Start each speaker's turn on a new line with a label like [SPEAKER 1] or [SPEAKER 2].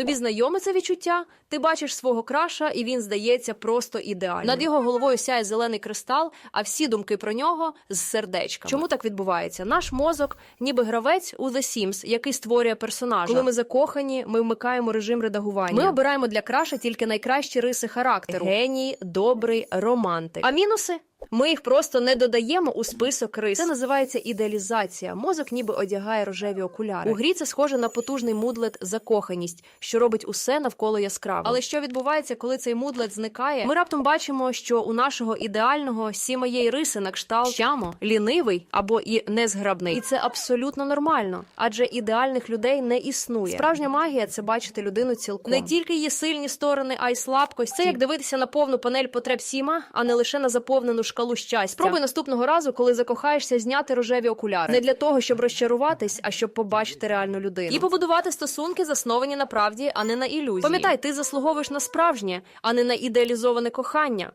[SPEAKER 1] Тобі знайоме це відчуття? Ти бачиш свого краша, і він здається просто ідеальним. Над його головою сяє зелений кристал, а всі думки про нього з сердечками. Чому так відбувається? Наш мозок, ніби гравець у The Sims, який створює персонажа. Коли ми закохані, ми вмикаємо режим редагування. Ми обираємо для краша тільки найкращі риси характеру: геній, добрий, романтик. А мінуси? Ми їх просто не додаємо у список рис. Це називається ідеалізація. Мозок ніби одягає рожеві окуляри. У грі це схоже на потужний мудлет закоханість, що робить усе навколо яскраво. Але що відбувається, коли цей мудлет зникає? Ми раптом бачимо, що у нашого ідеального сі моєї риси на кшталт щамо, лінивий або і незграбний. І це абсолютно нормально, адже ідеальних людей не існує. Справжня магія це бачити людину цілком. Не тільки її сильні сторони, а й слабкості. Це як дивитися на повну панель потреб сіма, а не лише на заповнену шкалу щастя. Спробуй наступного разу, коли закохаєшся, зняти рожеві окуляри. Не для того, щоб розчаруватись, а щоб побачити реальну людину. І побудувати стосунки, засновані на правді, а не на ілюзії. Пам'ятай, ти заслуговуєш на справжнє, а не на ідеалізоване кохання.